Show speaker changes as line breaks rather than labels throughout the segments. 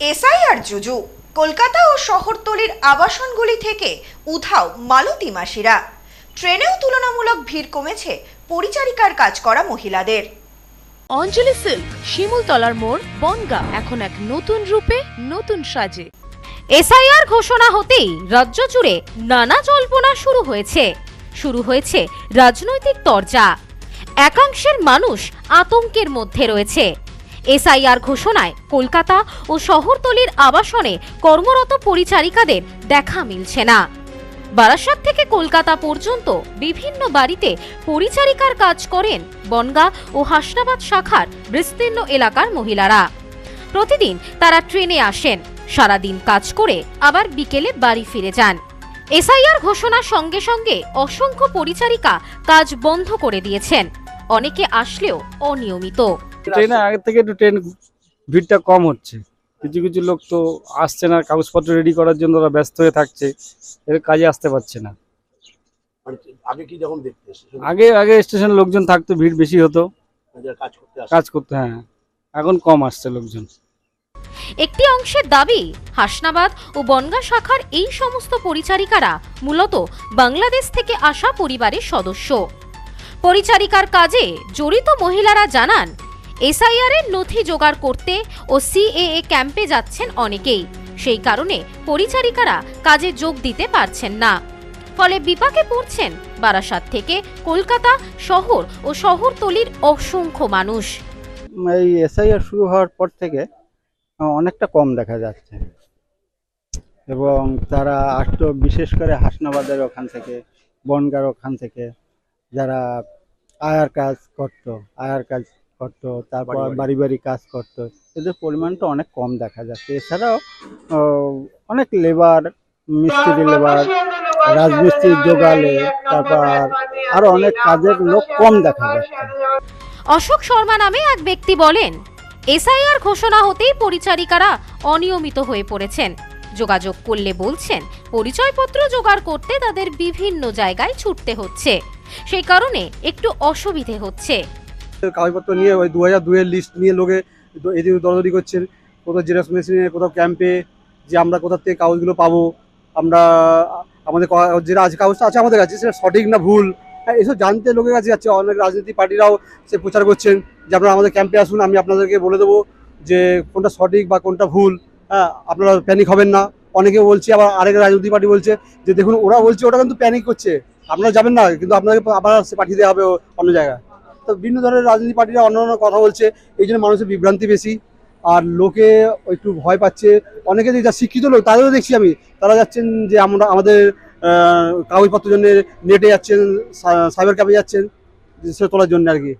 SIR জুজু, কলকাতা ও শহরতলির আবাসনগুলি থেকে উধাও মালতী মাসিরা। ট্রেনেও তুলনামূলক ভিড় কমেছে পরিচারিকার কাজ করা মহিলাদের।
অঞ্জলি সিল্ক, শিমুলতলার মোড়, বনগা, এখন এক নতুন রূপে, নতুন সাজে।
এসআইআর ঘোষণা হতেই রাজ্য জুড়ে নানা জল্পনা শুরু হয়েছে। শুরু হয়েছে রাজনৈতিক তরজা। একাংশের মানুষ আতঙ্কের মধ্যে রয়েছে। এসআইআর ঘোষণায় কলকাতা ও শহরতলির আবাসনে কর্মরত পরিচারিকাদের দেখা মিলছে না। বারাসাত থেকে কলকাতা পর্যন্ত বিভিন্ন বাড়িতে পরিচারিকার কাজ করেন বনগা ও হাসনাবাদ শাখার বিস্তীর্ণ এলাকার মহিলারা। প্রতিদিন তারা ট্রেনে আসেন, সারাদিন কাজ করে আবার বিকেলে বাড়ি ফিরে যান। এসআইআর ঘোষণার সঙ্গে সঙ্গে অসংখ্য পরিচারিকা কাজ বন্ধ করে দিয়েছেন। অনেকে আসলেও অনিয়মিত।
ট্রেনে আগের থেকে একটু ট্রেন ভিড়টা কম হচ্ছে। কিছু কিছু লোক তো আসছে না কাগজপত্র রেডি করার জন্য ওরা ব্যস্ত হয়ে থাকছে। এর কাজে আসতে পারছে না।
আগে কি যখন দেখতে
আগে আগে স্টেশনে লোকজন থাকতো ভিড় বেশি হতো।
কাজ করতে
কাজ করতে হ্যাঁ। এখন কম আসছে লোকজন।
একটি অংশের দাবি হাসনাবাদ ও বনগা শাখার এই সমস্ত পরিচারিকারা মূলত বাংলাদেশ থেকে আসা পরিবারের সদস্য। পরিচারিকার কাজে জড়িত মহিলারা জানান এসআইআর এর নথি জোগাড় করতে ও সিএএ ক্যাম্পে যাচ্ছেন অনেকেই। সেই কারণে পরিচারিকারা কাজে যোগ দিতে পারছেন না। ফলে বিপাকে পড়ছেন বারাসাত থেকে কলকাতা শহর ও শহরতলির অসংখ্য মানুষ।
এই এসআইআর শুরু হওয়ার পর থেকে অনেকটা কম দেখা যাচ্ছে। এবং তারা আসতো বিশেষ করে হাসনাবাদের ওখান থেকে, বনগার ওখান থেকে যারা আয়ার কাজ করতো, আয়ার কাজ করতো তারপর
বাড়ি বাড়ি।
কাজ করতো। এদের পরিমাণটা অনেক কম দেখা যাচ্ছে। এছাড়াও অনেক লেবার মিস্ত্রি লেবার রাজমিস্ত্রি জোগালে তারপর আরও অনেক কাজের লোক কম দেখা যাচ্ছে।
অশোক শর্মা নামে এক ব্যক্তি বলেন এসআইআর ঘোষণা হতেই পরিচারিকারা অনিয়মিত হয়ে পড়েছেন। যোগাযোগ করলে বলছেন পরিচয়পত্র জোগাড় করতে তাদের বিভিন্ন জায়গায় ছুটতে হচ্ছে। সেই কারণে একটু অসুবিধে হচ্ছে।
কাগজপত্র নিয়ে ওই দু হাজার দুয়ের লিস্ট নিয়ে লোকে এদিকে দরদরি করছেন কোথাও জেরক্স মেশিনে, কোথাও ক্যাম্পে যে আমরা কোথা থেকে কাগজগুলো পাবো, আমরা আমাদের যেটা আছে কাগজটা আছে আমাদের কাছে, সেটা সঠিক না ভুল হ্যাঁ এসব জানতে লোকের কাছে যাচ্ছে, অনেক রাজনৈতিক পার্টিরাও সে প্রচার করছেন, যে আপনারা আমাদের ক্যাম্পে আসুন, আমি আপনাদেরকে বলে দেবো যে কোনটা সঠিক বা কোনটা ভুল হ্যাঁ আপনারা প্যানিক হবেন না। অনেকে বলছে, আবার আরেক রাজনৈতিক পার্টি বলছে যে দেখুন, ওরা বলছে ওটা কিন্তু প্যানিক করছে, আপনারা যাবেন না, কিন্তু আপনাকে আবার পাঠিয়ে দেওয়া হবে অন্য জায়গায়। তো বিভিন্ন ধরনের রাজনীতি পার্টিরা অন্য অন্য কথা বলছে এই জন্য মানুষের বিভ্রান্তি বেশি। আর লোকে একটু ভয় পাচ্ছে। অনেকে যা শিক্ষিত লোক তাদেরও দেখছি আমি। তারা যাচ্ছেন যে আমরা আমাদের আহ, কাগজপত্রের জন্য নেটে যাচ্ছেন সাইবার ক্যাফে যাচ্ছেন সে তোলার জন্য আর কি।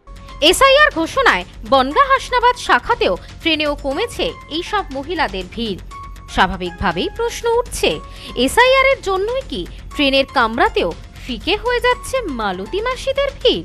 এসআইআর ঘোষণায় বনগা হাসনাবাদ শাখাতেও ট্রেনেও কমেছে এইসব মহিলাদের ভিড়। স্বাভাবিকভাবেই প্রশ্ন উঠছে এসআইআর এর জন্যই কি ট্রেনের কামরাতেও ফিকে হয়ে যাচ্ছে মালতী মাসিদের ভিড়?